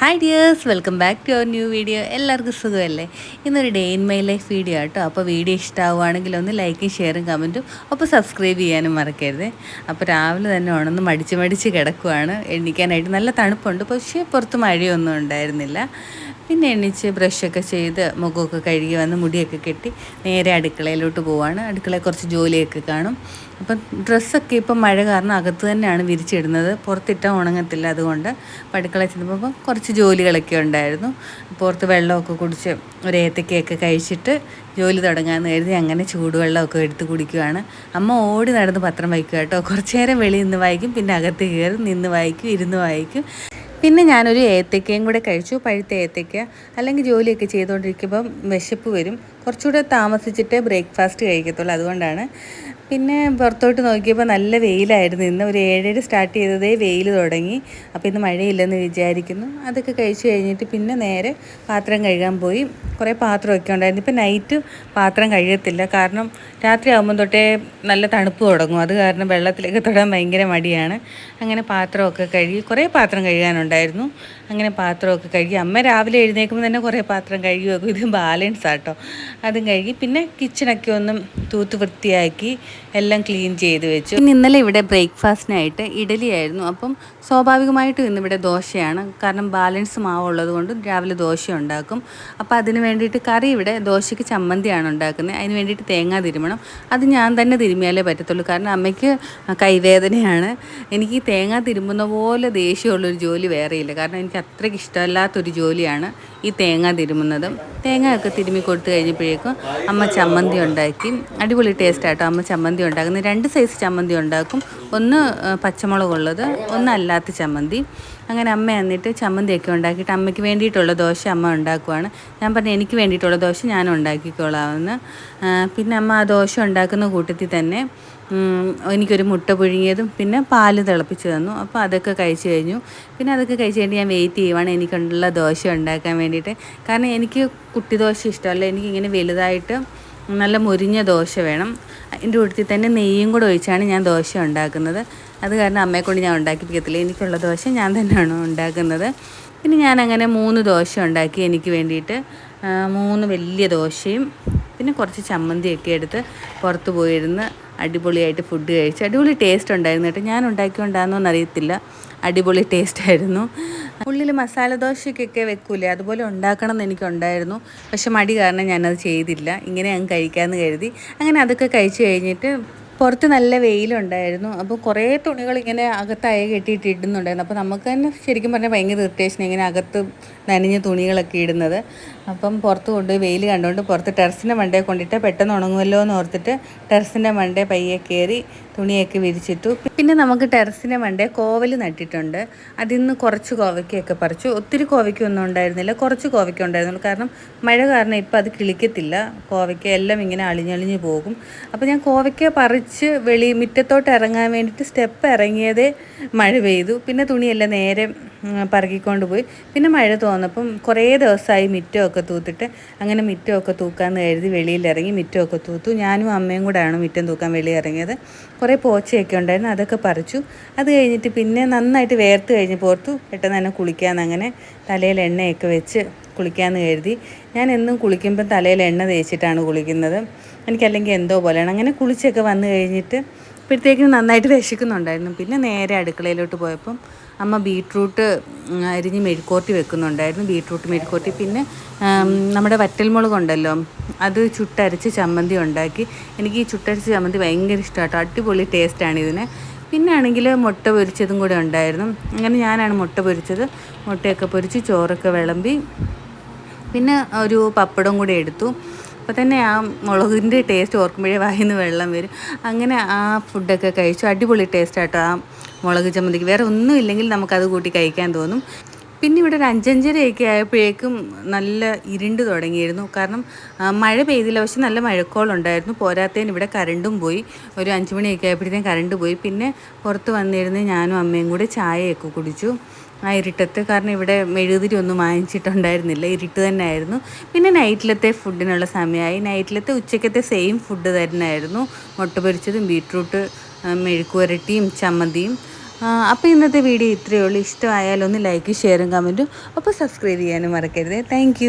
Hi dears welcome back to our new video എല്ലാവർക്കും സുഖമല്ലേ? ഇന്നൊരു day in my life video ആട്ടോ. അപ്പോൾ വീഡിയോ ഇഷ്ടമാവുകയാണെങ്കിൽ ഒന്ന് ലൈക്കും ഷെയറും കമന്റും അപ്പോൾ സബ്സ്ക്രൈബ് ചെയ്യാനും മറക്കരുത്. അപ്പോൾ രാവിലെ തന്നെ ഉണന്ന് മടിച്ച് മടിച്ച് കിടക്കുവാണ്. എണീക്കാനായിട്ട് നല്ല തണുപ്പുണ്ട്. പക്ഷേ പുറത്ത് മഴയൊന്നും ഉണ്ടായിരുന്നില്ല. പിന്നെ എണീച്ച് ബ്രഷൊക്കെ ചെയ്ത് മുഖമൊക്കെ കഴുകി വന്ന് മുടിയൊക്കെ കെട്ടി നേരെ അടുക്കളയിലോട്ട് പോവാണ്. അടുക്കളയിൽ കുറച്ച് ജോലിയൊക്കെ കാണും. അപ്പം ഡ്രസ്സൊക്കെ ഇപ്പം മഴ കാരണം അകത്ത് തന്നെയാണ് വിരിച്ചിടുന്നത്. പുറത്തിട്ടാൽ ഉണങ്ങത്തില്ല അതുകൊണ്ട് പടുക്കള ചെന്നപ്പോൾ കുറച്ച് ജോലികളൊക്കെ ഉണ്ടായിരുന്നു. പുറത്ത് വെള്ളമൊക്കെ കുടിച്ച് ഒരു ഏത്തക്കയൊക്കെ കഴിച്ചിട്ട് ജോലി തുടങ്ങാമെന്ന് കരുതി അങ്ങനെ ചൂടുവെള്ളമൊക്കെ എടുത്ത് കുടിക്കുകയാണ് അമ്മ ഓടി നടന്ന് പത്രം വായിക്കുക കേട്ടോ. കുറച്ച് നേരം വെളിയിൽ നിന്ന് വായിക്കും പിന്നെ അകത്ത് കയറി നിന്ന് വായിക്കും ഇരുന്ന് വായിക്കും. പിന്നെ ഞാനൊരു ഏത്തക്കയും കൂടെ കഴിച്ചു. പഴുത്ത ഏത്തക്ക അല്ലെങ്കിൽ ജോലിയൊക്കെ ചെയ്തുകൊണ്ടിരിക്കുമ്പം വിശപ്പ് വരും. കുറച്ചുകൂടെ താമസിച്ചിട്ടേ ബ്രേക്ക്ഫാസ്റ്റ് കഴിക്കത്തുള്ളൂ. അതുകൊണ്ടാണ് പിന്നെ പുറത്തോട്ട് നോക്കിയപ്പോൾ നല്ല വെയിലായിരുന്നു. ഇന്ന് ഒരു ഏഴര സ്റ്റാർട്ട് ചെയ്തതേ വെയിൽ തുടങ്ങി. അപ്പോൾ ഇന്ന് മഴയില്ലെന്ന് വിചാരിക്കുന്നു. അതൊക്കെ കഴിച്ചു കഴിഞ്ഞിട്ട് പിന്നെ നേരെ പാത്രം കഴുകാൻ പോയി. കുറേ പാത്രമൊക്കെ ഉണ്ടായിരുന്നു. ഇപ്പം നൈറ്റ് പാത്രം കഴുകത്തില്ല. കാരണം രാത്രി ആകുമ്പോൾ തൊട്ടേ നല്ല തണുപ്പ് തുടങ്ങും. അത് കാരണം വെള്ളത്തിലേക്ക് തൊടാൻ ഭയങ്കര മടിയാണ്. അങ്ങനെ പാത്രമൊക്കെ കഴുകി കുറേ പാത്രം കഴുകാനുണ്ടായിരുന്നു. അങ്ങനെ പാത്രമൊക്കെ കഴുകി. അമ്മ രാവിലെ എഴുന്നേൽക്കുമ്പോൾ തന്നെ കുറേ പാത്രം കഴുകി വെക്കും ഇത് ബാലൻസ് ആട്ടോ അതും കഴുകി. പിന്നെ കിച്ചണൊക്കെ ഒന്നും തൂത്ത് വൃത്തിയാക്കി. എല്ലാം ക്ലീൻ ചെയ്ത് വെച്ചു. പിന്നെ ഇന്നലെ ഇവിടെ ബ്രേക്ക്ഫാസ്റ്റിനായിട്ട് ഇഡലിയായിരുന്നു അപ്പം സ്വാഭാവികമായിട്ടും ഇന്നിവിടെ ദോശയാണ്. കാരണം ബാലൻസ് മാവുള്ളത് കൊണ്ട് രാവിലെ ദോശ ഉണ്ടാക്കും. അപ്പോൾ അതിന് വേണ്ടിയിട്ട് കറി ഇവിടെ ദോശയ്ക്ക് ചമ്മന്തിയാണ് ഉണ്ടാക്കുന്നത്. അതിന് വേണ്ടിയിട്ട് തേങ്ങ തിരുമണം. അത് ഞാൻ തന്നെ തിരുമിയാലേ പറ്റത്തുള്ളൂ. കാരണം അമ്മയ്ക്ക് കൈവേദനയാണ്. എനിക്ക് തേങ്ങ തിരുമ്പുന്ന പോലെ ദേഷ്യമുള്ളൊരു ജോലി വേറെയില്ല കാരണം എനിക്ക് അത്രയ്ക്ക് ഇഷ്ടമല്ലാത്തൊരു ജോലിയാണ് ഈ തേങ്ങ തിരുമുന്നതും. തേങ്ങയൊക്കെ തിരുമ്മി കൊടുത്തു കഴിഞ്ഞപ്പോഴേക്കും അമ്മ ചമ്മന്തി ഉണ്ടാക്കി. അടിപൊളി ടേസ്റ്റ് ആട്ടോ അമ്മ ചമ്മന്തി ഉണ്ടാക്കുന്നത്. രണ്ട് സൈസ് ചമ്മന്തി ഉണ്ടാക്കും. ഒന്ന് പച്ചമുളകുള്ളത് ഒന്ന് അല്ലാത്ത ചമ്മന്തി. അങ്ങനെ അമ്മ എന്നിട്ട് ചമ്മന്തിയൊക്കെ ഉണ്ടാക്കിയിട്ട് അമ്മയ്ക്ക് വേണ്ടിയിട്ടുള്ള ദോശ അമ്മ ഉണ്ടാക്കുവാണ്. ഞാൻ പറഞ്ഞു എനിക്ക് വേണ്ടിയിട്ടുള്ള ദോശ ഞാൻ ഉണ്ടാക്കിക്കോളാമെന്ന്. പിന്നെ അമ്മ ആ ദോശ ഉണ്ടാക്കുന്ന കൂട്ടത്തിൽ തന്നെ എനിക്കൊരു മുട്ട പുഴുങ്ങിയതും പിന്നെ പാൽ തിളപ്പിച്ച് തന്നു. അപ്പോൾ അതൊക്കെ കഴിച്ചു കഴിഞ്ഞു. പിന്നെ അതൊക്കെ കഴിച്ച് കഴിഞ്ഞ് ഞാൻ വെയിറ്റ് ചെയ്യുവാണ്. എനിക്കുള്ള ദോശ ഉണ്ടാക്കാൻ വേണ്ടിയിട്ട്. കാരണം എനിക്ക് കുട്ടി ദോശ ഇഷ്ടമല്ല. എനിക്കിങ്ങനെ വലുതായിട്ട് നല്ല മുരിഞ്ഞ ദോശ വേണം. അതിന്റെ കൂട്ടത്തിൽ തന്നെ നെയ്യും കൂടെ ഒഴിച്ചാണ് ഞാൻ ദോശ ഉണ്ടാക്കുന്നത്. അത് കാരണം അമ്മയെ കൊണ്ട് ഞാൻ ഉണ്ടാക്കിപ്പിക്കത്തില്ല എനിക്കുള്ള ദോശ ഞാൻ തന്നെയാണ് ഉണ്ടാക്കുന്നത്. പിന്നെ ഞാൻ അങ്ങനെ മൂന്ന് ദോശ ഉണ്ടാക്കി എനിക്ക് വേണ്ടിയിട്ട് മൂന്ന് വലിയ ദോശയും പിന്നെ കുറച്ച് ചമ്മന്തിയൊക്കെ എടുത്ത് പുറത്ത് പോയിരുന്ന് അടിപൊളിയായിട്ട് ഫുഡ് കഴിച്ച്. അടിപൊളി ടേസ്റ്റ് ഉണ്ടായിരുന്നു കേട്ടോ. ഞാൻ ഉണ്ടാക്കിക്കൊണ്ടാന്നോ അറിയത്തില്ല അടിപൊളി ടേസ്റ്റ് ആയിരുന്നു. ഉള്ളിൽ മസാല ദോശയ്ക്കൊക്കെ വെക്കൂലേ? അതുപോലെ ഉണ്ടാക്കണം എന്ന് എനിക്കുണ്ടായിരുന്നു. പക്ഷെ മടി കാരണം ഞാനത് ചെയ്തില്ല. ഇങ്ങനെ ഞാൻ കഴിക്കാമെന്ന് കരുതി. അങ്ങനെ അതൊക്കെ കഴിച്ചു കഴിഞ്ഞിട്ട് പുറത്ത് നല്ല വെയിലുണ്ടായിരുന്നു. അപ്പോൾ കുറേ തുണികൾ ഇങ്ങനെ അകത്തായ കെട്ടിയിട്ട് ഇടുന്നുണ്ടായിരുന്നു. അപ്പോൾ നമുക്ക് തന്നെ ശരിക്കും പറഞ്ഞാൽ ഭയങ്കര ഇറിറ്റേഷൻ ഇങ്ങനെ അകത്ത് നനഞ്ഞ തുണികളൊക്കെ ഇടുന്നത്. അപ്പം പുറത്ത് കൊണ്ടുപോയി വെയിൽ കണ്ടുകൊണ്ട് പുറത്ത് ടെറസിന്റെ മണ്ടേ കൊണ്ടിട്ട് പെട്ടെന്ന് ഉണങ്ങുമല്ലോ എന്ന് ഓർത്തിട്ട് ടെറസിന്റെ മണ്ടേ പയ്യെ കയറി തുണിയൊക്കെ വിരിച്ചിട്ടു. പിന്നെ നമുക്ക് ടെറസിന്റെ മണ്ടേ കോവൽ നട്ടിട്ടുണ്ട്. അതിൽ നിന്ന് കുറച്ച് കോവയ്ക്കൊക്കെ പറിച്ചു. ഒത്തിരി കോവയ്ക്കൊന്നും ഉണ്ടായിരുന്നില്ല. കുറച്ച് കോവയ്ക്ക ഉണ്ടായിരുന്നുള്ളൂ. കാരണം മഴ കാരണം ഇപ്പം അത് കിളിക്കത്തില്ല. കോവയ്ക്ക എല്ലാം ഇങ്ങനെ അളിഞ്ഞളിഞ്ഞ് പോകും. അപ്പോൾ ഞാൻ കോവയ്ക്ക പറിച്ച് വെളി മുറ്റത്തോട്ട് ഇറങ്ങാൻ വേണ്ടിയിട്ട് സ്റ്റെപ്പ് ഇറങ്ങിയതേ മഴ പെയ്തു. പിന്നെ തുണിയെല്ലാം നേരെ പറക്കിക്കൊണ്ട് പോയി. പിന്നെ മഴ തോന്നപ്പം കുറേ ദിവസമായി മിറ്റമൊക്കെ തൂത്തിട്ട് അങ്ങനെ മിറ്റമൊക്കെ തൂക്കാമെന്ന് കരുതി വെളിയിലിറങ്ങി മിറ്റമൊക്കെ തൂത്തു. ഞാനും അമ്മയും കൂടെയാണ് മിറ്റം തൂക്കാൻ വെളിയിൽ ഇറങ്ങിയത് കുറേ പോച്ചയൊക്കെ ഉണ്ടായിരുന്നു അതൊക്കെ പറിച്ചു. അത് കഴിഞ്ഞിട്ട് പിന്നെ നന്നായിട്ട് വേർത്ത് കഴിഞ്ഞ് പോർത്തു. പെട്ടെന്ന് തന്നെ കുളിക്കാമെന്ന് അങ്ങനെ തലയിൽ എണ്ണയൊക്കെ വെച്ച് കുളിക്കാമെന്ന് കരുതി. ഞാൻ എന്നും കുളിക്കുമ്പോൾ തലയിൽ എണ്ണ തേച്ചിട്ടാണ് കുളിക്കുന്നത്. എനിക്കല്ലെങ്കിൽ എന്തോ പോലെയാണ്. അങ്ങനെ കുളിച്ചൊക്കെ വന്നു കഴിഞ്ഞിട്ട് ഇപ്പോഴത്തേക്കും നന്നായിട്ട് രക്ഷിക്കുന്നുണ്ടായിരുന്നു പിന്നെ നേരെ അടുക്കളയിലോട്ട് പോയപ്പം അമ്മ ബീട്രൂട്ട് അരിഞ്ഞ് മെഴുക്കോട്ടി വെക്കുന്നുണ്ടായിരുന്നു ബീട്രൂട്ട് മെഴുക്കോട്ടി പിന്നെ നമ്മുടെ വറ്റൽമുളക് ഉണ്ടല്ലോ അത് ചുട്ടരച്ച് ചമ്മന്തി ഉണ്ടാക്കി. എനിക്ക് ഈ ചുട്ടരച്ച് ചമ്മന്തി ഭയങ്കര ഇഷ്ടമാട്ടോ അടിപൊളി ടേസ്റ്റാണ് ഇതിന്. പിന്നെ ആണെങ്കിൽ മുട്ട പൊരിച്ചതും കൂടെ ഉണ്ടായിരുന്നു. അങ്ങനെ ഞാനാണ് മുട്ട പൊരിച്ചത്. മുട്ടയൊക്കെ പൊരിച്ച് ചോറൊക്കെ വിളമ്പി. പിന്നെ ഒരു പപ്പടം കൂടി എടുത്തു. അപ്പോൾ തന്നെ ആ മുളകിന്റെ ടേസ്റ്റ് ഓർക്കുമ്പോഴേ വായിന്ന് വെള്ളം വരും. അങ്ങനെ ആ ഫുഡൊക്കെ കഴിച്ചു. അടിപൊളി ടേസ്റ്റ് ആട്ടോ ആ മുളക് ചമ്മന്തിക്ക്. വേറെ ഒന്നും ഇല്ലെങ്കിൽ നമുക്കത് കൂട്ടി കഴിക്കാൻ തോന്നും. പിന്നെ ഇവിടെ ഒരു അഞ്ചഞ്ചരയൊക്കെ ആയപ്പോഴേക്കും നല്ല ഇരുണ്ട് തുടങ്ങിയിരുന്നു. കാരണം മഴ പെയ്തില്ല. പക്ഷെ നല്ല മഴക്കോളുണ്ടായിരുന്നു. പോരാത്തതിന് ഇവിടെ കരണ്ടും പോയി. ഒരു അഞ്ച് മണിയൊക്കെ ആയപ്പോഴത്തേക്കും കരണ്ട് പോയി. പിന്നെ പുറത്ത് വന്നിരുന്ന് ഞാനും അമ്മയും കൂടെ ചായയൊക്കെ കുടിച്ചു. ആ ഇരുട്ടത്ത്. കാരണം ഇവിടെ മെഴുകുതിരി ഒന്നും വാങ്ങിച്ചിട്ടുണ്ടായിരുന്നില്ല. ഇരുട്ട് തന്നെ ആയിരുന്നു പിന്നെ നൈറ്റിലത്തെ ഫുഡിനുള്ള സമയമായി. നൈറ്റിലത്തെ ഉച്ചക്കത്തെ സെയിം ഫുഡ് തന്നെയായിരുന്നു. മുട്ട പൊരിച്ചതും ബീട്രൂട്ട് മെഴുക്കുവരട്ടിയും ചമ്മന്തിയും. അപ്പോൾ ഇന്നത്തെ വീഡിയോ ഇത്രയേ ഉള്ളൂ. ഇഷ്ടമായാലൊന്ന് ലൈക്ക് ഷെയറും കമന്റും അപ്പോൾ സബ്സ്ക്രൈബ് ചെയ്യാനും മറക്കരുത്. താങ്ക്